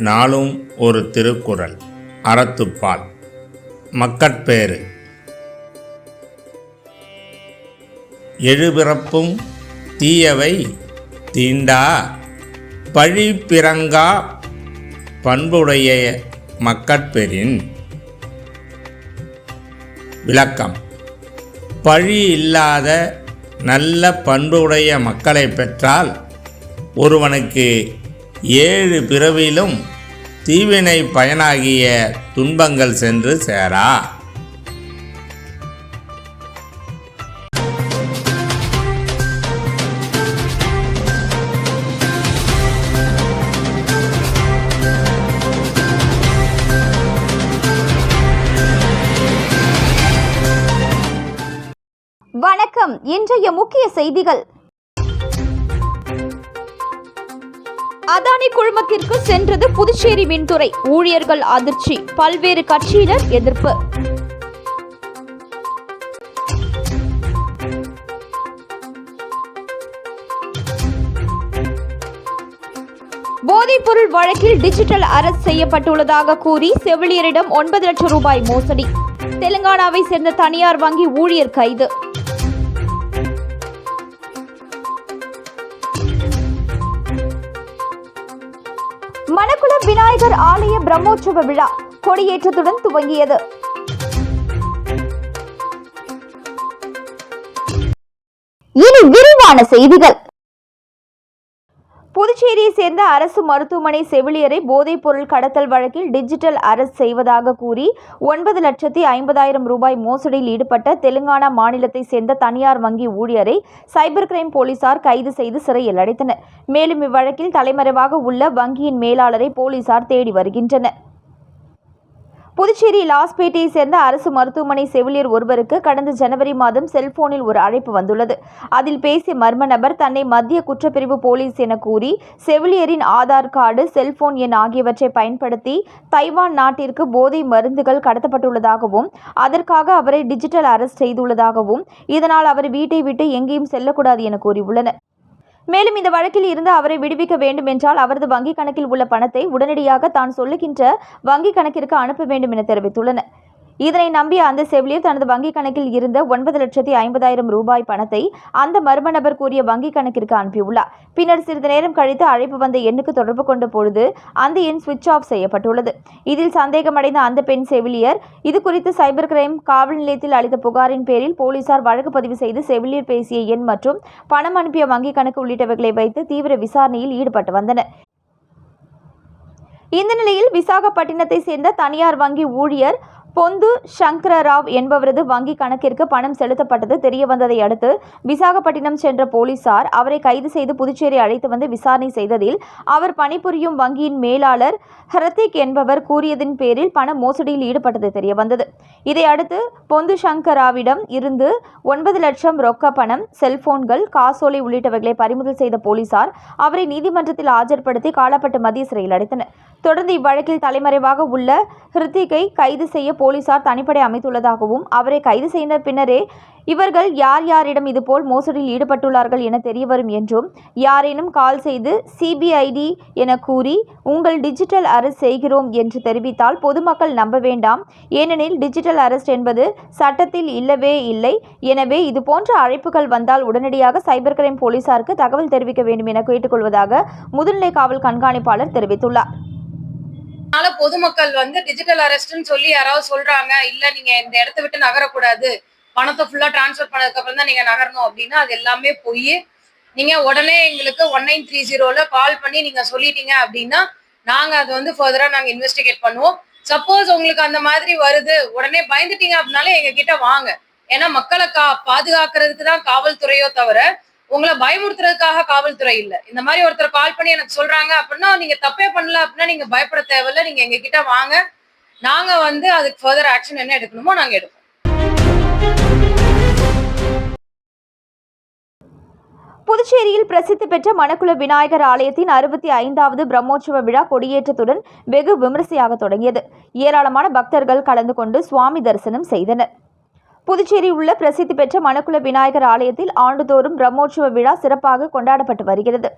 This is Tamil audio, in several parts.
நாளும் ஒரு திருக்குறள் அறத்துப்பால். மக்கட்பேறு. எழுபிறப்பும் தீயவை தீண்டா பழி பிறங்கா பண்புடைய மக்கட்பெறின் விளக்கம். பழி இல்லாத நல்ல பண்புடைய மக்களை பெற்றால் ஒருவனுக்கு ஏழு பிறவிலும் தீவினை பயனாகிய துன்பங்கள் சென்று சேரா. வணக்கம். இன்றைய முக்கிய செய்திகள். அதானி குழுமத்திற்கு சென்றது புதுச்சேரி மின்துறை. ஊழியர்கள் அதிர்ச்சி. பல்வேறு கட்சியினர் எதிர்ப்பு. போதைப்பொருள் வழக்கில் டிஜிட்டல் அரெஸ்ட் செய்யப்பட்டுள்ளதாக கூறி செவிலியரிடம் ஒன்பது லட்சம் ரூபாய் மோசடி. தெலுங்கானாவை சேர்ந்த தனியார் வங்கி ஊழியர் கைது. மணக்குளம் விநாயகர் ஆலய பிரம்மோற்சவ விழா கொடியேற்றத்துடன் துவங்கியது. இனி விரிவான செய்திகள். புதுச்சேரியை சேர்ந்த அரசு மருத்துவமனை செவிலியரை போதைப் பொருள் கடத்தல் வழக்கில் டிஜிட்டல் அரசு செய்வதாக கூறி ஒன்பது லட்சத்தி ஐம்பதாயிரம் ரூபாய் மோசடியில் ஈடுபட்ட தெலுங்கானா மாநிலத்தை சேர்ந்த தனியார் வங்கி ஊழியரை சைபர் கிரைம் போலீசார் கைது செய்து சிறையில் அடைத்தனர். மேலும் இவ்வழக்கில் தலைமறைவாக உள்ள வங்கியின் மேலாளரை போலீசார் தேடி வருகின்றனர். புதுச்சேரி லாஸ்பேட்டையை சேர்ந்த அரசு மருத்துவமனை செவிலியர் ஒருவருக்கு கடந்த ஜனவரி மாதம் செல்போனில் ஒரு அழைப்பு வந்துள்ளது. அதில் பேசிய மர்ம நபர் தன்னை மத்திய குற்றப்பிரிவு போலீஸ் என கூறி செவிலியரின் ஆதார் கார்டு செல்போன் எண் ஆகியவற்றை பயன்படுத்தி தைவான் நாட்டிற்கு போதை மருந்துகள் கடத்தப்பட்டுள்ளதாகவும் அதற்காக அவரை டிஜிட்டல் அரெஸ்ட் செய்துள்ளதாகவும் இதனால் அவர் வீட்டை விட்டு எங்கேயும் செல்லக்கூடாது என கூறியுள்ளனர். மேலும் இந்த வழக்கில் இருந்து அவரை விடுவிக்க வேண்டும் என்றால் அவரது வங்கிக் கணக்கில் உள்ள பணத்தை உடனடியாக தான் சொல்லுகின்ற வங்கிக் கணக்கிற்கு அனுப்ப வேண்டும் என தெரிவித்துள்ளனர். இதனை நம்பிய அந்த செவிலியர் தனது வங்கிக் கணக்கில் இருந்த ஒன்பது லட்சத்தி ஐம்பதாயிரம் ரூபாய் பணத்தை அந்த மர்ம நபர் கூறிய வங்கிக் கணக்கிற்கு அனுப்பியுள்ளார். பின்னர் சிறிது நேரம் கழித்து அழைப்பு வந்த எண்ணுக்கு தொடர்பு கொண்ட பொழுது அந்த எண் சுவிட்ச் ஆஃப் செய்யப்பட்டுள்ளது. இதில் சந்தேகமடைந்த அந்த பெண் செவிலியர் இது குறித்து சைபர் கிரைம் காவல் நிலையத்தில் அளித்த புகாரின் பேரில் போலீசார் வழக்கு பதிவு செய்து செவிலியர் பேசிய எண் மற்றும் பணம் அனுப்பிய வங்கிக் கணக்கு உள்ளிட்டவைகளை வைத்து தீவிர விசாரணையில் ஈடுபட்டு வந்தனர். இந்த நிலையில் விசாகப்பட்டினத்தை சேர்ந்த தனியார் வங்கி ஊழியர் பொந்து சங்கர ராவ் என்பவரது வங்கி கணக்கிற்கு பணம் செலுத்தப்பட்டது தெரியவந்ததை அடுத்து விசாகப்பட்டினம் சென்ற போலீசார் அவரை கைது செய்து புதுச்சேரி அழைத்து வந்து விசாரணை செய்ததில் அவர் பணிபுரியும் வங்கியின் மேலாளர் ஹரத்திக் என்பவர் கூறியதின் பேரில் பண மோசடியில் ஈடுபட்டது தெரியவந்தது. இதையடுத்து பொந்து சங்கராவிடம் இருந்து ஒன்பது லட்சம் ரொக்க பணம் செல்போன்கள் காசோலை உள்ளிட்டவர்களை பறிமுதல் செய்த போலீசார் அவரை நீதிமன்றத்தில் ஆஜர்படுத்தி காலப்பட்டு மத்திய சிறையில் அடைத்தனர். தொடர்ந்து இவ்வழக்கில் தலைமறைவாக உள்ள ஹிருத்திகை கைது செய்ய போலீசார் தனிப்படை அமைத்துள்ளதாகவும் அவரை கைது செய்த பின்னரே இவர்கள் யார் யாரிடம் இதுபோல் மோசடியில் ஈடுபட்டுள்ளார்கள் என தெரியவரும் என்றும் யாரேனும் கால் செய்து சிபிஐடி என கூறி உங்கள் டிஜிட்டல் அரெஸ்ட் செய்கிறோம் என்று தெரிவித்தால் பொதுமக்கள் நம்ப வேண்டாம். ஏனெனில் டிஜிட்டல் அரெஸ்ட் என்பது சட்டத்தில் இல்லவே இல்லை. எனவே இதுபோன்ற அழைப்புகள் வந்தால் உடனடியாக சைபர் கிரைம் போலீசாருக்கு தகவல் தெரிவிக்க வேண்டும் என கேட்டுக்கொள்வதாக முதுநிலை காவல் கண்காணிப்பாளர் தெரிவித்துள்ளார். அதனால பொதுமக்கள் வந்து டிஜிட்டல் அரெஸ்ட்னு சொல்லி யாராவது சொல்றாங்க இல்ல நீங்க இந்த இடத்த விட்டு நகரக்கூடாது பணத்தை ஃபுல்லா டிரான்ஸ்ஃபர் பண்ணதுக்கு அப்புறம் தான் நீங்க நகரணும் அப்படின்னா அது எல்லாமே போய் நீங்க உடனே எங்களுக்கு ஒன் நைன் த்ரீ ஜீரோல கால் பண்ணி நீங்க சொல்லிட்டீங்க அப்படின்னா நாங்க அது வந்து ஃபர்தரா நாங்க இன்வெஸ்டிகேட் பண்ணுவோம். சப்போஸ் உங்களுக்கு அந்த மாதிரி வருது உடனே பயந்துட்டீங்க அப்படின்னாலே எங்க கிட்ட வாங்க. ஏன்னா மக்களை கா பாதுகாக்கிறதுக்கு தான் காவல்துறையோ தவிர உங்களை பயமுறுத்துறதுக்காக காவல்துறை இல்ல. இந்த மாதிரி ஒருத்தர் கால் பண்ணி எனக்கு சொல்றாங்க அப்படின்னா நீங்க தப்பே பண்ணல அப்படின்னா நீங்க பயப்பட தேவையில்ல. நீங்க எங்க கிட்ட வாங்க. நாங்க வந்து அதுக்கு ஃபர்தர் ஆக்ஷன் என்ன எடுக்கணுமோ நாங்க எடுப்போம். புதுச்சேரியில் பிரசித்தி பெற்ற மணக்குள விநாயகர் ஆலயத்தின் அறுபத்தி ஐந்தாவது பிரம்மோற்சவ விழா கொடியேற்றத்துடன் வெகு விமரிசையாக தொடங்கியது. ஏராளமான பக்தர்கள் கலந்து கொண்டு சுவாமி தரிசனம் செய்தனர். புதுச்சேரி உள்ள பிரசித்தி பெற்ற மணக்குள விநாயகர் ஆலயத்தில் ஆண்டுதோறும் பிரம்மோற்சவ விழா சிறப்பாக கொண்டாடப்பட்டு வருகிறது.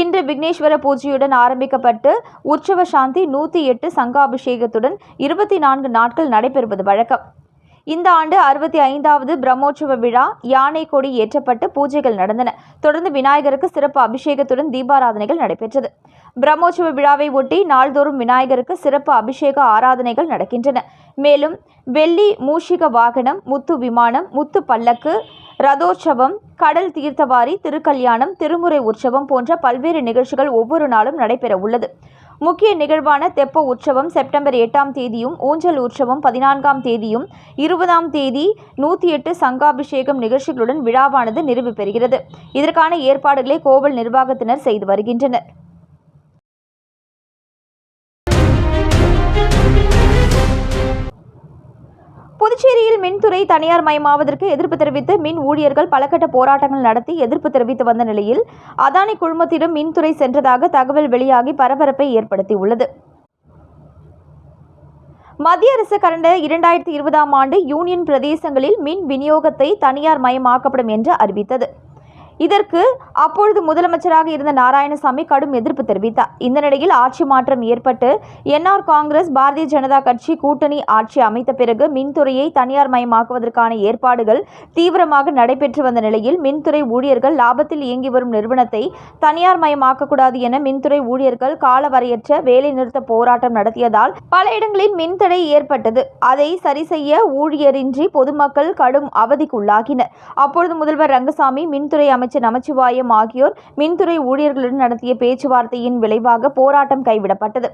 இன்று விக்னேஸ்வர பூஜையுடன் ஆரம்பிக்கப்பட்டு உற்சவ சாந்தி நூற்றி எட்டு சங்காபிஷேகத்துடன் இருபத்தி நான்கு நாட்கள் நடைபெறுவது வழக்கம். இந்த ஆண்டு அறுபத்தி ஐந்தாவது பிரம்மோற்சவ விழா யானை கொடி ஏற்றப்பட்டு பூஜைகள் நடந்தன. தொடர்ந்து விநாயகருக்கு சிறப்பு அபிஷேகத்துடன் தீபாராதனைகள் நடைபெற்றது. பிரம்மோற்சவ விழாவை ஒட்டி நாள்தோறும் விநாயகருக்கு சிறப்பு அபிஷேக ஆராதனைகள் நடக்கின்றன. மேலும் வெள்ளி மூஷிக வாகனம் முத்து விமானம் முத்து பல்லக்கு ரதோற்சவம் கடல் தீர்த்தவாரி திருக்கல்யாணம் திருமுறை உற்சவம் போன்ற பல்வேறு நிகழ்ச்சிகள் ஒவ்வொரு நாளும் நடைபெற உள்ளது முக்கிய நிகழ்வான தெப்ப உற்சவம் செப்டம்பர் எட்டாம் தேதியும் ஊஞ்சல் உற்சவம் பதினான்காம் தேதியும் இருபதாம் தேதி நூற்றி எட்டு சங்காபிஷேகம் நிகழ்ச்சிகளுடன் விழாவானது நிறைவு பெறுகிறது. இதற்கான ஏற்பாடுகளை கோவில் நிர்வாகத்தினர் செய்து வருகின்றனர். மின்துறை தனியார் மயமாவதற்கு எதிர்ப்பு தெரிவித்து மின் ஊழியர்கள் பலகட்ட போராட்டங்கள் நடத்தி எதிர்ப்பு தெரிவித்து வந்த நிலையில் அதானி குழுமத்திடம் மின்துறை சென்றதாக தகவல் வெளியாகி பரபரப்பை ஏற்படுத்தியுள்ளது. மத்திய அரசு கடந்த இரண்டாயிரத்தி இருபதாம் ஆண்டு யூனியன் பிரதேசங்களில் மின் விநியோகத்தை தனியார் மயமாக்கப்படும் என்று அறிவித்தது. இதற்கு அப்பொழுது முதலமைச்சராக இருந்த நாராயணசாமி கடும் எதிர்ப்பு தெரிவித்தார். இந்த நிலையில் ஆட்சி மாற்றம் ஏற்பட்டு என்ஆர் காங்கிரஸ் பாரதிய ஜனதா கட்சி கூட்டணி ஆட்சி அமைத்த பிறகு மின்துறையை தனியார் மயமாக்குவதற்கான ஏற்பாடுகள் தீவிரமாக நடைபெற்று வந்த நிலையில் மின்துறை ஊழியர்கள் லாபத்தில் இயங்கி வரும் நிறுவனத்தை தனியார் மயமாக்கக்கூடாது என மின்துறை ஊழியர்கள் காலவரையற்ற வேலைநிறுத்த போராட்டம் நடத்தியதால் பல இடங்களில் மின்தடை ஏற்பட்டது. அதை சரி செய்ய ஊழியரின்றி பொதுமக்கள் கடும் அவதிக்குள்ளாகினர். அப்பொழுது முதல்வர் ரங்கசாமி மின்துறை அமைச்சர் நமச்சிவாயம் ஆகியோர் மின்துறை ஊழியர்களுடன் நடத்திய பேச்சுவார்த்தையின் விளைவாக போராட்டம் கைவிடப்பட்டது.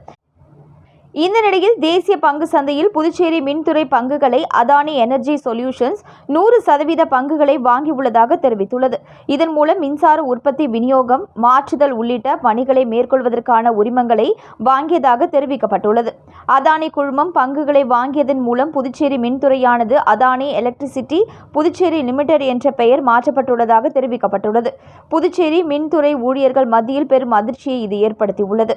இந்த நிலையில் தேசிய பங்கு சந்தையில் புதுச்சேரி மின்துறை பங்குகளை அதானி எனர்ஜி சொல்யூஷன்ஸ் நூறு சதவீத பங்குகளை வாங்கியுள்ளதாக தெரிவித்துள்ளது. இதன் மூலம் மின்சார உற்பத்தி விநியோகம் மாற்றுதல் உள்ளிட்ட பணிகளை மேற்கொள்வதற்கான உரிமங்களை வாங்கியதாக தெரிவிக்கப்பட்டுள்ளது. அதானி குழுமம் பங்குகளை வாங்கியதன் மூலம் புதுச்சேரி மின்துறையானது அதானி எலக்ட்ரிசிட்டி புதுச்சேரி லிமிடெட் என்ற பெயர் மாற்றப்பட்டுள்ளதாக தெரிவிக்கப்பட்டுள்ளது. புதுச்சேரி மின்துறை ஊழியர்கள் மத்தியில் பெரும் அதிர்ச்சியை இது ஏற்படுத்தியுள்ளது.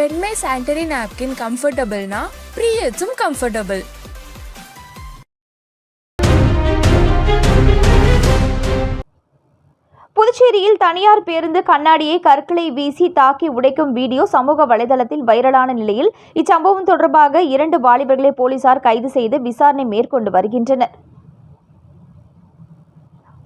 பெண்மை சானிடரி நாப்கின் கம்ஃபர்டபுள்னா ப்ரீயட்ஸும் கம்ஃபர்டபுள். புதுச்சேரியில் தனியார் பேருந்து கண்ணாடியை கற்களை வீசி தாக்கி உடைக்கும் வீடியோ சமூக வலைதளத்தில் வைரலான நிலையில் இச்சம்பவம் தொடர்பாக இரண்டு வாலிபர்களை போலீசார் கைது செய்து விசாரணை மேற்கொண்டு வருகின்றனர்.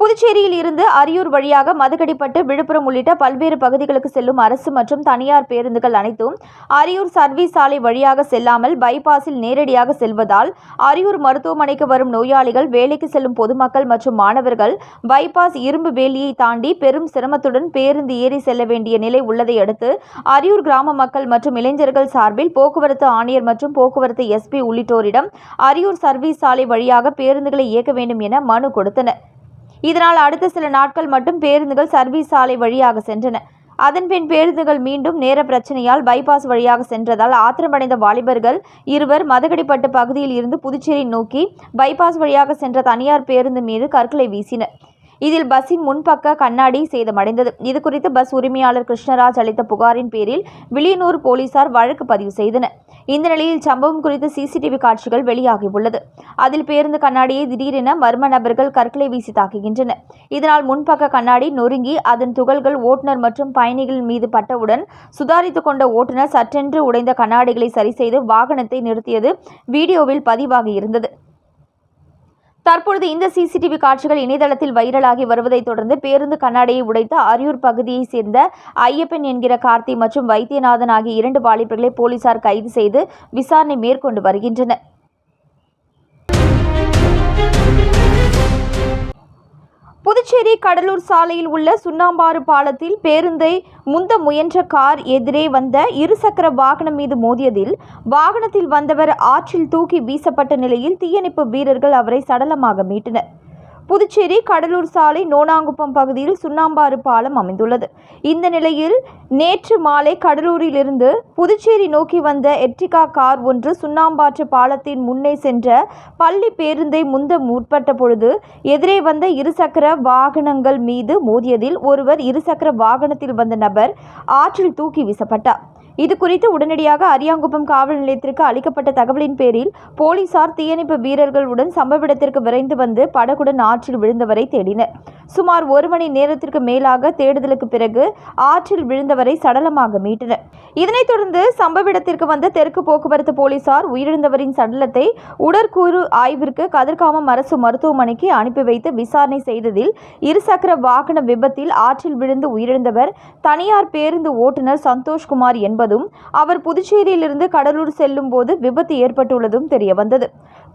புதுச்சேரியில் இருந்து அரியூர் வழியாக மதுக்கடிப்பட்டு விழுப்புரம் உள்ளிட்ட பல்வேறு பகுதிகளுக்கு செல்லும் அரசு மற்றும் தனியார் பேருந்துகள் அனைத்தும் அரியூர் சர்வீஸ் சாலை வழியாக செல்லாமல் பைபாஸில் நேரடியாக செல்வதால் அரியூர் மருத்துவமனைக்கு வரும் நோயாளிகள் வேலைக்கு செல்லும் பொதுமக்கள் மற்றும் மாணவர்கள் பைபாஸ் இரும்பு வேலியை தாண்டி பெரும் சிரமத்துடன் பேருந்து ஏறி செல்ல வேண்டிய நிலை உள்ளதை அடுத்து அரியூர் கிராம மக்கள் மற்றும் இளைஞர்கள் சார்பில் போக்குவரத்து ஆணையர் மற்றும் போக்குவரத்து எஸ்பி உள்ளிட்டோரிடம் அரியூர் சர்வீஸ் சாலை வழியாக பேருந்துகளை இயக்க வேண்டும் என மனு கொடுத்தனர். இதனால் அடுத்த சில நாட்கள் மட்டும் பேருந்துகள் சர்வீஸ் சாலை வழியாக சென்றன. அதன்பின் பேருந்துகள் மீண்டும் நேர பிரச்சனையால் பைபாஸ் வழியாக சென்றதால் ஆத்திரமடைந்த வாலிபர்கள் இருவர் மதகடிப்பட்டு பகுதியில் இருந்து புதுச்சேரி நோக்கி பைபாஸ் வழியாக சென்ற தனியார் பேருந்து மீது கற்களை வீசினர். இதில் பஸ்ஸின் முன்பக்க கண்ணாடி சேதமடைந்தது. இதுகுறித்து பஸ் உரிமையாளர் கிருஷ்ணராஜ் அளித்த புகாரின் பேரில் விளியனூர் போலீசார் வழக்கு பதிவு செய்தனர். இந்த நிலையில் சம்பவம் குறித்து சிசிடிவி காட்சிகள் வெளியாகியுள்ளது. அதில் பேருந்து கண்ணாடியை திடீரென மர்ம நபர்கள் கற்களை வீசி தாக்குகின்றனர். இதனால் முன்பக்க கண்ணாடி நொறுங்கி அதன் துகள்கள் ஓட்டுநர் மற்றும் பயணிகள் மீது பட்டவுடன் சுதாரித்துக் கொண்ட ஓட்டுநர் சற்றென்று உடைந்த கண்ணாடிகளை சரி செய்து வாகனத்தை நிறுத்தியது வீடியோவில் பதிவாகி இருந்தது தற்பொழுது இந்த சிசிடிவி காட்சிகள் இணையதளத்தில் வைரலாகி வருவதைத் தொடர்ந்து பேருந்து கண்ணாடியை உடைத்த அரியூர் பகுதியைச் சேர்ந்த ஐயப்பன் என்கிற கார்த்தி மற்றும் வைத்தியநாதன் ஆகிய இரண்டு வாலிபர்களை போலீசார் கைது செய்து விசாரணை மேற்கொண்டு வருகின்றனர். புதுச்சேரி கடலூர் சாலையில் உள்ள சுண்ணாம்பாறு பாலத்தில் பேருந்தை முந்த முயன்ற கார் எதிரே வந்த இருசக்கர வாகனம் மீது மோதியதில் வாகனத்தில் வந்தவர் ஆற்றில் தூக்கி வீசப்பட்ட நிலையில் தீயணைப்பு வீரர்கள் அவரை சடலமாக மீட்டனர். புதுச்சேரி கடலூர் சாலை நோனாங்குப்பம் பகுதியில் சுண்ணாம்பாறு பாலம் அமைந்துள்ளது. இந்த நிலையில் நேற்று மாலை கடலூரிலிருந்து புதுச்சேரி நோக்கி வந்த எர்டிகா கார் ஒன்று சுண்ணாம்பாற்று பாலத்தின் முன்னே சென்ற பள்ளி பேருந்தை முந்த முற்பட்ட பொழுது எதிரே வந்த இருசக்கர வாகனங்கள் மீது மோதியதில் ஒருவர் இருசக்கர வாகனத்தில் வந்த நபர் ஆற்றில் தூக்கி வீசப்பட்டார். இது குறித்து உடனடியாக அரியாங்குப்பம் காவல் நிலையத்திற்கு அளிக்கப்பட்ட தகவலின் பேரில் போலீசார் தீயணைப்பு வீரர்களுடன் சம்பவ இடத்திற்கு விரைந்து வந்து படகுடன் ஆற்றில் விழுந்தவரை தேடினர். சுமார் ஒரு மணி நேரத்திற்கு மேலாக தேடுதலுக்கு பிறகு ஆற்றில் விழுந்தவரை சடலமாக மீட்டனர். இதனைத் தொடர்ந்து சம்பவ இடத்திற்கு வந்த தெற்கு போக்குவரத்து போலீசார் உயிரிழந்தவரின் சடலத்தை உடற்கூறு ஆய்விற்கு கதிர்காமம் அரசு மருத்துவமனைக்கு அனுப்பி வைத்து விசாரணை செய்ததில் இருசக்கர வாகன விபத்தில் ஆற்றில் விழுந்து உயிரிழந்தவர் தனியார் பேருந்து ஓட்டுநர் சந்தோஷ்குமார் என்பதும் அவர் புதுச்சேரியிலிருந்து கடலூர் செல்லும் போது விபத்து ஏற்பட்டுள்ளதும் தெரியவந்தது.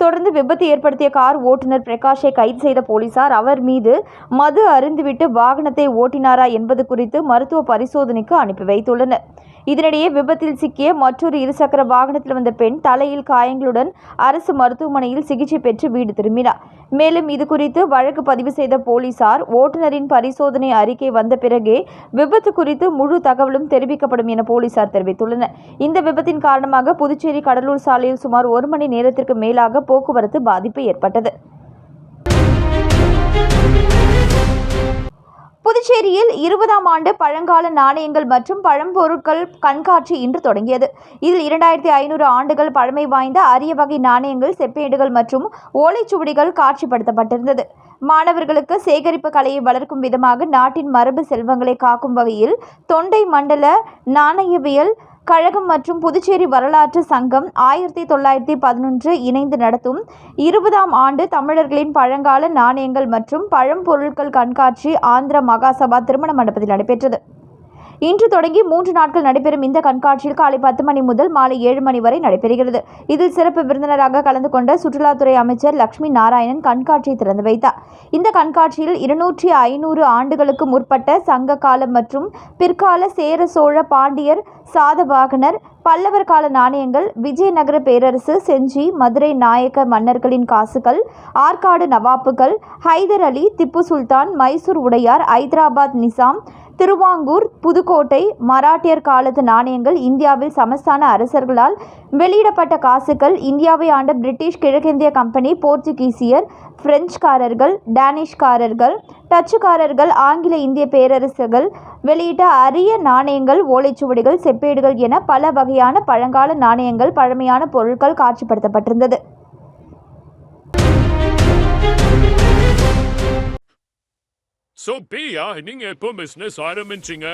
தொடர்ந்து விபத்து ஏற்படுத்திய கார் ஓட்டுநர் பிரகாஷை கைது செய்த போலீசார் அவர் மீது மது அருந்துவிட்டு வாகனத்தை ஓட்டினாரா என்பது குறித்து மருத்துவ பரிசோதனைக்கு அனுப்பி வைத்துள்ளனர். இதனிடையே விபத்தில் சிக்கிய மற்றொரு இருசக்கர வாகனத்தில் வந்த பெண் தலையில் காயங்களுடன் அரசு மருத்துவமனையில் சிகிச்சை பெற்று வீடு திரும்பினார். மேலும் இது குறித்து வழக்கு பதிவு செய்த போலீசார் ஓட்டுநரின் பரிசோதனை அறிக்கை வந்த பிறகே விபத்து குறித்து முழு தகவலும் தெரிவிக்கப்படும் என போலீசார் தெரிவித்துள்ளனர் இந்த விபத்தின் காரணமாக புதுச்சேரி கடலூர் சாலையில் சுமார் ஒரு மணி நேரத்திற்கு மேலாக போக்குவரத்து பாதிப்பு ஏற்பட்டது. புதுச்சேரியில் இருபதாம் ஆண்டு பழங்கால நாணயங்கள் மற்றும் பழம்பொருட்கள் கண்காட்சி இன்று தொடங்கியது. இதில் இரண்டாயிரத்தி ஐநூறு ஆண்டுகள் பழமை வாய்ந்த அரிய வகை நாணயங்கள் செப்பேடுகள் மற்றும் ஓலைச்சுவடிகள் காட்சிப்படுத்தப்பட்டிருந்தது. மாணவர்களுக்கு சேகரிப்பு கலையை வளர்க்கும் விதமாக நாட்டின் மரபு செல்வங்களை காக்கும் வகையில் தொண்டை மண்டல நாணயவியல் கழகம் மற்றும் புதுச்சேரி வரலாற்று சங்கம் ஆயிரத்தி தொள்ளாயிரத்தி பதினொன்று இணைந்து நடத்தும் இருபதாம் ஆண்டு தமிழர்களின் பழங்கால நாணயங்கள் மற்றும் பழம்பொருட்கள் கண்காட்சி ஆந்திர மகாசபா திருமண மண்டபத்தில் நடைபெற்றது. இன்று தொடங்கி மூன்று நாட்கள் நடைபெறும் இந்த கண்காட்சியில் காலை பத்து மணி முதல் மாலை ஏழு மணி வரை நடைபெறுகிறது. இதில் சிறப்பு விருந்தினராக கலந்து கொண்ட சுற்றுலாத்துறை அமைச்சர் லட்சுமி நாராயணன் கண்காட்சியை திறந்து வைத்தார். இந்த கண்காட்சியில் இருநூற்றி ஐநூறு ஆண்டுகளுக்கு முற்பட்ட சங்க காலம் மற்றும் பிற்கால சேர சோழ பாண்டியர் சாதவாகனர் பல்லவர் கால நாணயங்கள் விஜயநகர பேரரசு செஞ்சி மதுரை நாயக்க மன்னர்களின் காசுகள் ஆற்காடு நவாப்புகள் ஹைதர் அலி திப்பு சுல்தான் மைசூர் உடையார் ஐதராபாத் நிசாம் திருவாங்கூர் புதுக்கோட்டை மராட்டியர் காலத்து நாணயங்கள் இந்தியாவில் சமஸ்தான அரசர்களால் வெளியிடப்பட்ட காசுகள் இந்தியாவை ஆண்ட பிரிட்டிஷ் கிழக்கிந்திய கம்பெனி போர்ச்சுகீசியர் பிரெஞ்சுக்காரர்கள் டேனிஷ்காரர்கள் டச்சுக்காரர்கள் ஆங்கில இந்திய பேரரசுகள் வெளியிட்ட அரிய நாணயங்கள் ஓலைச்சுவடிகள் செப்பேடுகள் என பல வகையான பழங்கால நாணயங்கள் பழமையான பொருட்கள் காட்சிப்படுத்தப்பட்டிருந்தது. So, பிரியா நீங்க எப்போ பிசினஸ் ஆரம்பிச்சீங்க?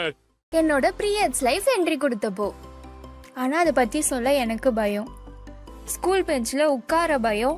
என்னோட ப்ரீயட்ஸ் லைஃப் என்ட்ரி கொடுத்தப்போ. ஆனால் அதை பற்றி சொல்ல எனக்கு பயம். ஸ்கூல் பெஞ்சில் உட்கார பயம்.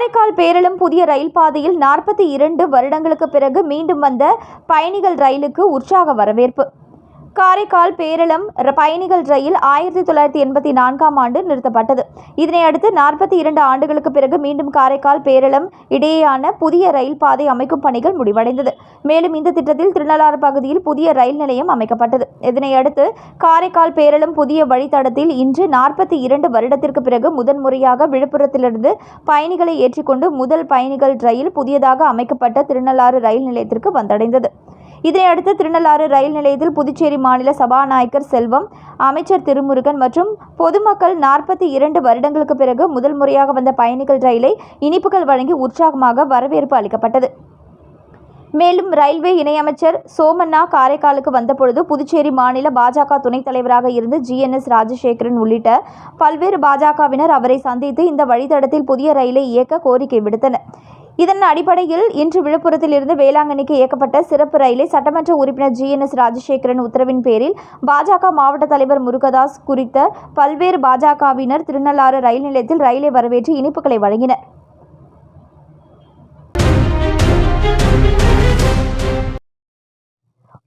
காரைக்கால் பேரளம் புதிய ரயில் பாதையில் நாற்பத்தி இரண்டு வருடங்களுக்கு பிறகு மீண்டும் வந்த பயணிகள் ரயிலுக்கு உற்சாக வரவேற்பு. காரைக்கால் பேரளம் ர- பயணிகள் ரயில் ஆயிரத்தி தொள்ளாயிரத்தி எண்பத்தி நான்காம் ஆண்டு நிறுத்தப்பட்டது. இதனையடுத்து நாற்பத்தி இரண்டு ஆண்டுகளுக்கு பிறகு மீண்டும் காரைக்கால் பேரளம் இடையேயான புதிய ரயில் பாதை அமைக்கும் பணிகள் முடிவடைந்தது. மேலும் இந்த திட்டத்தில் திருநள்ளாறு பகுதியில் புதிய ரயில் நிலையம் அமைக்கப்பட்டது. இதனையடுத்து காரைக்கால் பேரளம் புதிய வழித்தடத்தில் இன்று நாற்பத்தி இரண்டு வருடத்திற்கு பிறகு முதன்முறையாக விழுப்புரத்திலிருந்து பயணிகளை ஏற்றிக்கொண்டு முதல் பயணிகள் ரயில் புதியதாக அமைக்கப்பட்ட திருநள்ளாறு ரயில் நிலையத்திற்கு வந்தடைந்தது. இதனையடுத்து திருநள்ளாறு ரயில் நிலையத்தில் புதுச்சேரி மாநில சபாநாயகர் செல்வம் அமைச்சர் திருமுருகன் மற்றும் பொதுமக்கள் நாற்பத்தி இரண்டு வருடங்களுக்கு பிறகு முதல் முறையாக வந்த பயணிகள் ரயிலை இனிப்புகள் வழங்கி உற்சாகமாக வரவேற்பு அளிக்கப்பட்டது. மேலும் ரயில்வே இணையமைச்சர் சோமண்ணா காரைக்காலுக்கு வந்தபொழுது புதுச்சேரி மாநில பாஜக துணைத் தலைவராக இருந்து ஜிஎன்எஸ் ராஜசேகரன் உள்ளிட்ட பல்வேறு பாஜகவினர் அவரை சந்தித்து இந்த வழித்தடத்தில் புதிய ரயிலை இயக்க கோரிக்கை விடுத்தனர். இதன் அடிப்படையில் இன்று விழுப்புரத்தில் இருந்து வேளாங்கண்ணிக்கு இயக்கப்பட்ட சிறப்பு ரயிலை சட்டமன்ற உறுப்பினர் ஜிஎன்எஸ் ராஜசேகரன் உத்தரவின் பேரில் பாஜக மாவட்ட தலைவர் முருகதாஸ் குறித்த பல்வேறு பாஜகவினர் திருநள்ளாறு ரயில் நிலையத்தில் ரயிலை வரவேற்று இனிப்புகளை வழங்கினர்.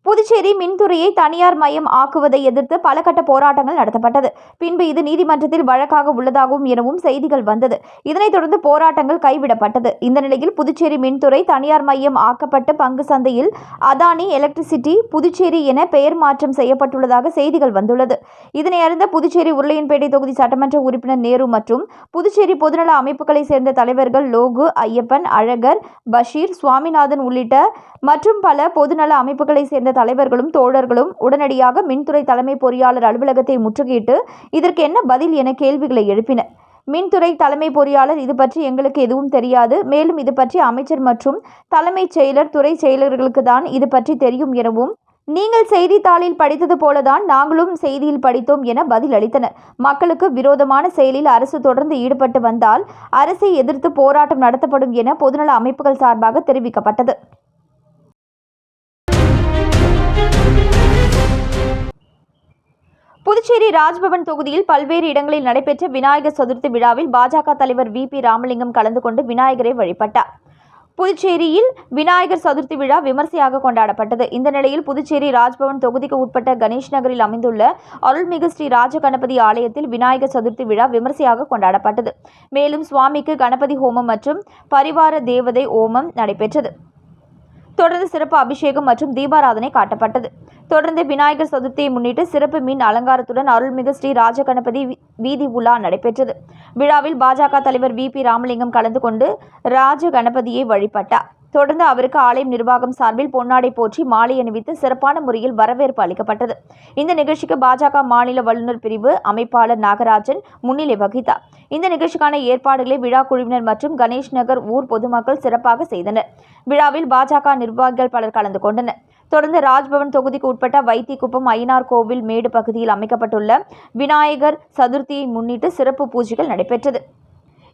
புதுச்சேரி மின்துறையை தனியார் மயம் ஆக்குவதை எதிர்த்து பல கட்ட போராட்டங்கள் நடத்தப்பட்டது. பின்பு இது நீதிமன்றத்தில் வழக்காக உள்ளதாகவும் எனவும் செய்திகள் வந்தது. இதனைத் தொடர்ந்து போராட்டங்கள் கைவிடப்பட்டது. இந்த நிலையில் புதுச்சேரி மின்துறை தனியார் மையம் ஆக்கப்பட்ட பங்கு சந்தையில் அதானி எலக்ட்ரிசிட்டி புதுச்சேரி என பெயர் மாற்றம் செய்யப்பட்டுள்ளதாக செய்திகள் வந்துள்ளது. இதனை அறிந்த புதுச்சேரி உருளையன்பேட்டை தொகுதி சட்டமன்ற உறுப்பினர் நேரு மற்றும் புதுச்சேரி பொதுநல அமைப்புகளைச் சேர்ந்த தலைவர்கள் லோகு ஐயப்பன் அழகர் பஷீர் சுவாமிநாதன் உள்ளிட்ட மற்றும் பல பொதுநல அமைப்புகளைச் சேர்ந்த தலைவர்களும் தோழர்களும் உடனடியாக மின்துறை தலைமை பொறியாளர் அலுவலகத்தை முற்றுகையிட்டு இதற்கு என்ன பதில் என கேள்விகளை எழுப்பினர். மின்துறை தலைமை பொறியாளர் இது பற்றி எங்களுக்கு எதுவும் தெரியாது. மேலும் இது பற்றி அமைச்சர் மற்றும் தலைமைச் செயலர் துறை செயலர்களுக்கு தான் இது பற்றி தெரியும் எனவும் நீங்கள் செய்தித்தாளில் படித்தது போலதான் நாங்களும் செய்தியில் படித்தோம் என பதில் அளித்தனர். மக்களுக்கு விரோதமான செயலில் அரசு தொடர்ந்து ஈடுபட்டு வந்தால் அரசை எதிர்த்து போராட்டம் நடத்தப்படும் என பொதுநல அமைப்புகள் சார்பாக தெரிவிக்கப்பட்டது. புதுச்சேரி ராஜ்பவன் தொகுதியில் பல்வேறு இடங்களில் நடைபெற்ற விநாயகர் சதுர்த்தி விழாவில் பாஜக தலைவர் வி பி ராமலிங்கம் கலந்து கொண்டு விநாயகரை வழிபட்டார். புதுச்சேரியில் விநாயகர் சதுர்த்தி விழா விமர்சையாக கொண்டாடப்பட்டது. இந்த நிலையில் புதுச்சேரி ராஜ்பவன் தொகுதிக்கு உட்பட்ட கணேஷ் நகரில் அமைந்துள்ள அருள்மிகு ஸ்ரீ ராஜ கணபதி ஆலயத்தில் விநாயகர் சதுர்த்தி விழா விமர்சையாக கொண்டாடப்பட்டது. மேலும் சுவாமிக்கு கணபதி ஹோமம் மற்றும் பரிவார தேவதை ஓமம் நடைபெற்றது. தொடர்ந்து சிறப்பு அபிஷேகம் மற்றும் தீபாராதனை காட்டப்பட்டது. தொடர்ந்து விநாயகர் சதுர்த்தியை முன்னிட்டு சிறப்பு மின் அலங்காரத்துடன் அருள்மிகு ஸ்ரீ ராஜகணபதி வீதி உலா நடைபெற்றது. விழாவில் பாஜக தலைவர் வி. பி. ராமலிங்கம் கலந்து கொண்டு ராஜ கணபதியை வழிபட்டார். தொடர்ந்து அவருக்கு ஆலயம் நிர்வாகம் சார்பில் பொன்னாடை போற்றி மாலை அணிவித்து சிறப்பான முறையில் வரவேற்பு அளிக்கப்பட்டது. இந்த நிகழ்ச்சிக்கு பாஜக மாநில வல்லுநர் பிரிவு அமைப்பாளர் நாகராஜன் முன்னிலை வகித்தார். இந்த நிகழ்ச்சிக்கான ஏற்பாடுகளை விழா குழுவினர் மற்றும் கணேஷ் நகர் ஊர் பொதுமக்கள் சிறப்பாக செய்தனர். விழாவில் பாஜக நிர்வாகிகள் பலர் கலந்து கொண்டனர். தொடர்ந்து ராஜ்பவன் தொகுதிக்கு உட்பட்ட வைத்திக்குப்பம் ஐனார் கோவில் மேடு பகுதியில் அமைக்கப்பட்டுள்ள விநாயகர் சதுர்த்தியை முன்னிட்டு சிறப்பு பூஜைகள் நடைபெற்றது.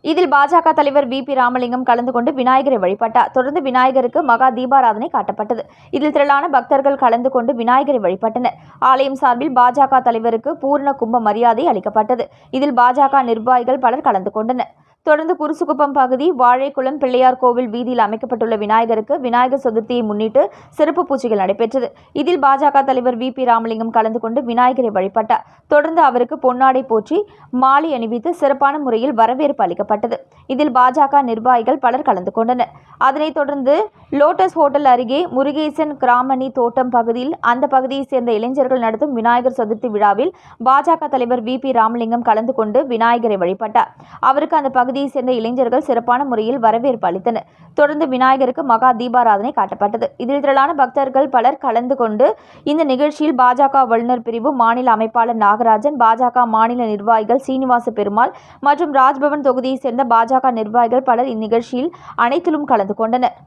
இதில் பாஜக தலைவர் வி பி ராமலிங்கம் கலந்து கொண்டு விநாயகரை வழிபட்டார். தொடர்ந்து விநாயகருக்கு மகா தீபாராதனை காட்டப்பட்டது. இதில் திரளான பக்தர்கள் கலந்து கொண்டு விநாயகரை வழிபட்டனர். ஆலயம் சார்பில் பாஜக தலைவருக்கு பூர்ண கும்ப மரியாதை அளிக்கப்பட்டது. இதில் பாஜக நிர்வாகிகள் பலர் கலந்து கொண்டனர். தொடர்ந்து குருசுகுப்பம் பகுதி வாழைக்குளம் பிள்ளையார் கோவில் வீதியில் அமைக்கப்பட்டுள்ள விநாயகருக்கு விநாயகர் சதுர்த்தியை முன்னிட்டு சிறப்பு பூஜைகள் நடைபெற்றது. இதில் பாஜக தலைவர் வி பி ராமலிங்கம் கலந்து கொண்டு விநாயகரை வழிபட்டார். தொடர்ந்து அவருக்கு பொன்னாடை போற்றி மாலை அணிவித்து சிறப்பான முறையில் வரவேற்பு அளிக்கப்பட்டது. இதில் பாஜக நிர்வாகிகள் பலர் கலந்து கொண்டனர். அதனைத் தொடர்ந்து லோட்டஸ் ஹோட்டல் அருகே முருகேசன் கிராமணி தோட்டம் பகுதியில் அந்த பகுதியைச் சேர்ந்த இளைஞர்கள் நடத்தும் விநாயகர் சதுர்த்தி விழாவில் பாஜக தலைவர் வி பி ராமலிங்கம் கலந்து கொண்டு விநாயகரை வழிபட்டார். அவருக்கு அந்த பகுதியைச் சேர்ந்த இளைஞர்கள் சிறப்பான முறையில் வரவேற்பு அளித்தனர். தொடர்ந்து விநாயகருக்கு மகா தீபாராதனை காட்டப்பட்டது. இதில் திரளான பக்தர்கள் பலர் கலந்து கொண்டு இந்த நிகழ்ச்சியில் பாஜக வல்லுநர் பிரிவு மாநில அமைப்பாளர் நாகராஜன் பாஜக மாநில நிர்வாகிகள் சீனிவாச பெருமாள் மற்றும் ராஜ்பவன் தொகுதியைச் சேர்ந்த பாஜக நிர்வாகிகள் பலர் இந்நிகழ்ச்சியில் அனைத்திலும் கலந்து கொண்டனர்.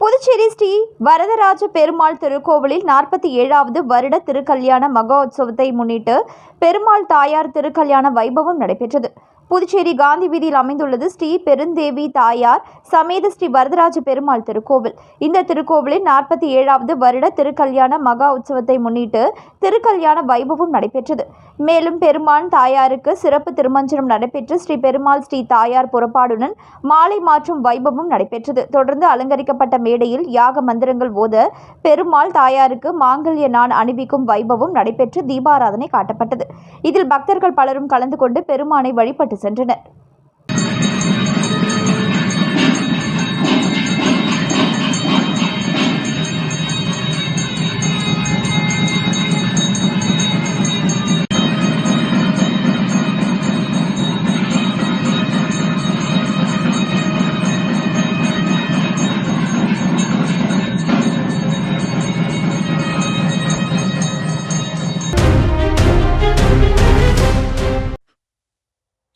புதுச்சேரி ஸ்ரீ வரதராஜ பெருமாள் திருக்கோவிலில் நாற்பத்தி ஏழாவது வருட திருக்கல்யாண மகோத்சவத்தை முன்னிட்டு பெருமாள் தாயார் திருக்கல்யாண வைபவம் நடைபெற்றது. புதுச்சேரி காந்தி வீதியில் அமைந்துள்ளது ஸ்ரீ பெருந்தேவி தாயார் சமேத ஸ்ரீ வரதராஜ பெருமாள் திருக்கோவில். இந்த திருக்கோவிலின் நாற்பத்தி ஏழாவது வருட திருக்கல்யாண மகா உற்சவத்தை முன்னிட்டு திருக்கல்யாண வைபவம் நடைபெற்றது. மேலும் பெருமான் தாயாருக்கு சிறப்பு திருமஞ்சனம் நடைபெற்று ஸ்ரீ பெருமாள் ஸ்ரீ தாயார் புறப்பாடுடன் மாலை மாற்றும் வைபவம் நடைபெற்றது. தொடர்ந்து அலங்கரிக்கப்பட்ட மேடையில் யாக மந்திரங்கள் ஓத பெருமாள் தாயாருக்கு மாங்கல்ய நான் அணிவிக்கும் வைபவம் நடைபெற்று தீபாராதனை காட்டப்பட்டது. இதில் பக்தர்கள் பலரும் கலந்து கொண்டு பெருமானை வழிபட்டு சென்றனர்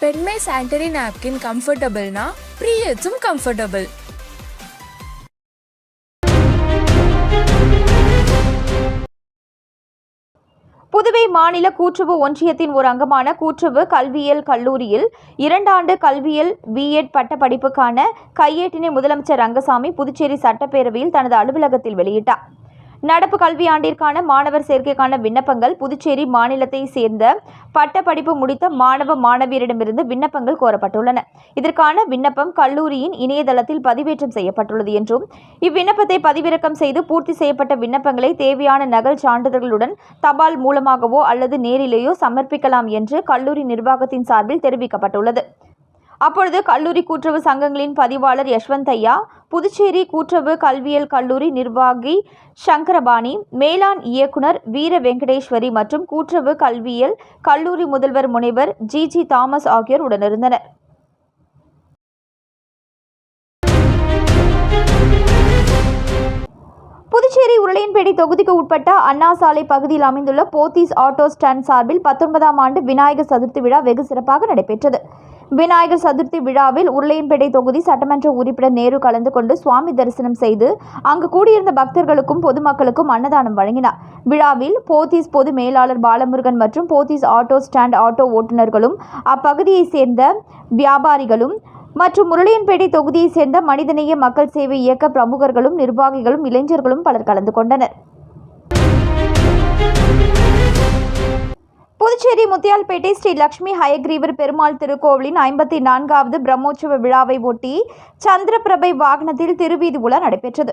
பெண்மை சானிடரி நாப்கின் கம்ஃபர்டபுள்னா ப்ரீயட்ஸும் கம்ஃபர்டபுள் புதுவை மாநில கூட்டுறவு ஒன்றியத்தின் ஒரு அங்கமான கூற்றுவு கல்வியியல் கல்லூரியில் இரண்டாண்டு கல்வியியல் பிஎட் பட்டப்படிப்புக்கான கையேட்டினை முதலமைச்சர் ரங்கசாமி புதுச்சேரி சட்டப்பேரவையில் தனது அலுவலகத்தில் வெளியிட்டார். நடப்பு கல்வியாண்டிற்கான மாணவர் சேர்க்கைக்கான விண்ணப்பங்கள் புதுச்சேரி மாநிலத்தை சேர்ந்த பட்டப்படிப்பு முடித்த மாணவ மாணவியரிடமிருந்து விண்ணப்பங்கள் கோரப்பட்டுள்ளன. இதற்கான விண்ணப்பம் கல்லூரியின் இணையதளத்தில் பதிவேற்றம் செய்யப்பட்டுள்ளது என்றும் இவ்விண்ணப்பத்தை பதிவிறக்கம் செய்து பூர்த்தி செய்யப்பட்ட விண்ணப்பங்களை தேவையான நகல் சான்றிதழ்களுடன் தபால் மூலமாகவோ அல்லது நேரிலேயோ சமர்ப்பிக்கலாம் என்று கல்லூரி நிர்வாகத்தின் சார்பில் தெரிவிக்கப்பட்டுள்ளது. அப்பொழுது கல்லூரி கூட்டுறவு சங்கங்களின் பதிவாளர் யஷ்வந்த் ஐயா புதுச்சேரி கூட்டுறவு கல்வியல் கல்லூரி நிர்வாகி சங்கரபாணி மேலாண் இயக்குனர் வீர வெங்கடேஸ்வரி மற்றும் கூட்டுறவு கல்வியல் கல்லூரி முதல்வர் முனைவர் ஜி. ஜி. தாமஸ் ஆகியோர் உடனிருந்தனர். புதுச்சேரி உருளையன்பேட்டை தொகுதிக்கு உட்பட்ட அண்ணா சாலை பகுதியில் அமைந்துள்ள போத்தீஸ் ஆட்டோ ஸ்டாண்ட் சார்பில் பத்தொன்பதாம் ஆண்டு விநாயகர் சதுர்த்தி விழா வெகு சிறப்பாக நடைபெற்றது. விநாயகர் சதுர்த்தி விழாவில் உருளையன்பேட்டை தொகுதி சட்டமன்ற உறுப்பினர் நேரு கலந்து கொண்டு சுவாமி தரிசனம் செய்து அங்கு கூடியிருந்த பக்தர்களுக்கும் பொதுமக்களுக்கும் அன்னதானம் வழங்கினார். விழாவில் போத்தீஸ் பொது மேலாளர் பாலமுருகன் மற்றும் போத்தீஸ் ஆட்டோ ஸ்டாண்ட் ஆட்டோ ஓட்டுநர்களும் அப்பகுதியைச் சேர்ந்த வியாபாரிகளும் மற்றும் முரளியன்பேட்டை தொகுதியைச் சேர்ந்த மனிதநேய மக்கள் சேவை இயக்க பிரமுகர்களும் நிர்வாகிகளும் இளைஞர்களும் பலர் கலந்து கொண்டனர். புதுச்சேரி முத்தியால்பேட்டை ஸ்ரீ லக்ஷ்மி ஹயக்ரீவர் பெருமாள் திருக்கோவிலின் ஐம்பத்தி நான்காவது பிரம்மோற்சவ விழாவை ஒட்டி சந்திரபிரபை வாகனத்தில் திருவீதி உலா நடைபெற்றது.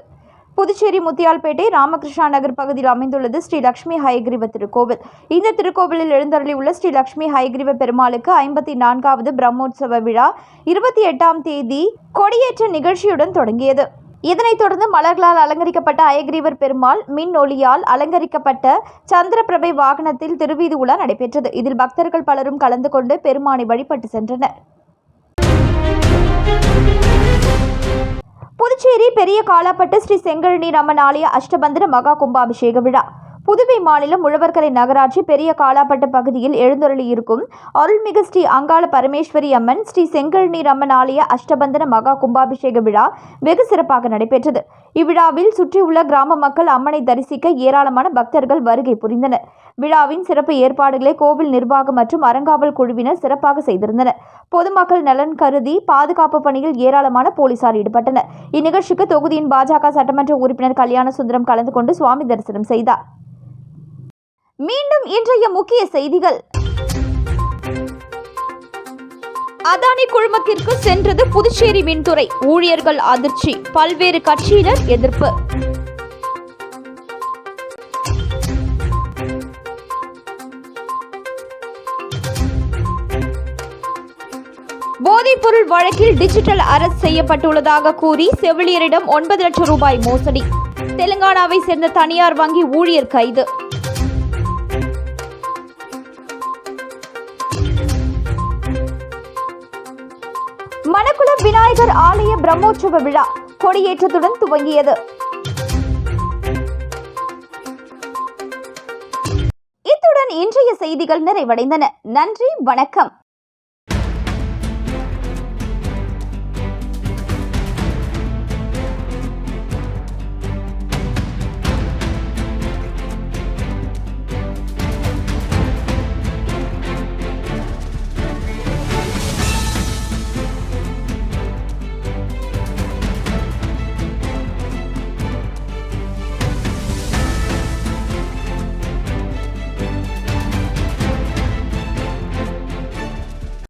புதுச்சேரி முத்தியால்பேட்டை ராமகிருஷ்ணா நகர் பகுதியில் அமைந்துள்ளது ஸ்ரீ லக்ஷ்மி ஹயக்ரீவ திருக்கோவில். இந்த திருக்கோவிலில் எழுந்தருளியுள்ள ஸ்ரீ லக்ஷ்மி ஹயக்ரீவ பெருமாளுக்கு ஐம்பத்தி நான்காவது பிரம்மோற்சவ விழா இருபத்தி எட்டாம் தேதி கொடியேற்ற நிகழ்ச்சியுடன் தொடங்கியது. இதனைத் தொடர்ந்து மலர்களால் அலங்கரிக்கப்பட்ட அயக்ரீவர் பெருமாள் மின் ஒளியால் அலங்கரிக்கப்பட்ட சந்திரபிரபை வாகனத்தில் திருவீதி உலா நடைபெற்றது. இதில் பக்தர்கள் பலரும் கலந்து கொண்டு பெருமானை வழிபட்டு சென்றனர். புதுச்சேரி பெரிய காலாப்பட்டு ஸ்ரீ செங்கழநீர் அம்மன் ஆலய அஷ்டபந்தன மகா கும்பாபிஷேக விழா. புதுவை மாநிலம் உழவர்கரை நகராட்சி பெரிய காலாப்பட்டு பகுதியில் எழுந்தருளியிருக்கும் அருள்மிகு ஸ்ரீ அங்காள பரமேஸ்வரி அம்மன் ஸ்ரீ செங்கழநீர் அம்மன் ஆலய அஷ்டபந்தன மகா கும்பாபிஷேக விழா வெகு சிறப்பாக நடைபெற்றது. இவ்விழாவில் சுற்றியுள்ள கிராம மக்கள் அம்மனை தரிசிக்க ஏராளமான பக்தர்கள் வருகை புரிந்தனர். விழாவின் சிறப்பு ஏற்பாடுகளை கோவில் நிர்வாகம் மற்றும் அறங்காவல் குழுவினர் சிறப்பாக செய்திருந்தனர். பொதுமக்கள் நலன் கருதி பாதுகாப்பு பணியில் ஏராளமான போலீசார் ஈடுபட்டனர். இந்நிகழ்ச்சிக்கு தொகுதியின் பாஜக சட்டமன்ற உறுப்பினர் கல்யாண சுந்தரம் கலந்து கொண்டு சுவாமி தரிசனம் செய்தார். மீண்டும் இன்றைய முக்கிய செய்திகள். அதானி குழுமத்திற்கு சென்றது புதுச்சேரி மின்துறை. ஊழியர்கள் அதிர்ச்சி. பல்வேறு கட்சியினர் எதிர்ப்பு. போதைப்பொருள் வழக்கில் டிஜிட்டல் அரெஸ்ட் செய்யப்பட்டுள்ளதாக கூறி செவிலியரிடம் ஒன்பது லட்சம் ரூபாய் மோசடி. தெலுங்கானாவை சேர்ந்த தனியார் வங்கி ஊழியர் கைது. மணக்குளம் விநாயகர் ஆலய பிரம்மோற்சவ விழா கொடியேற்றத்துடன் துவங்கியது. இத்துடன் இன்றைய செய்திகள் நிறைவடைந்தன. நன்றி வணக்கம்.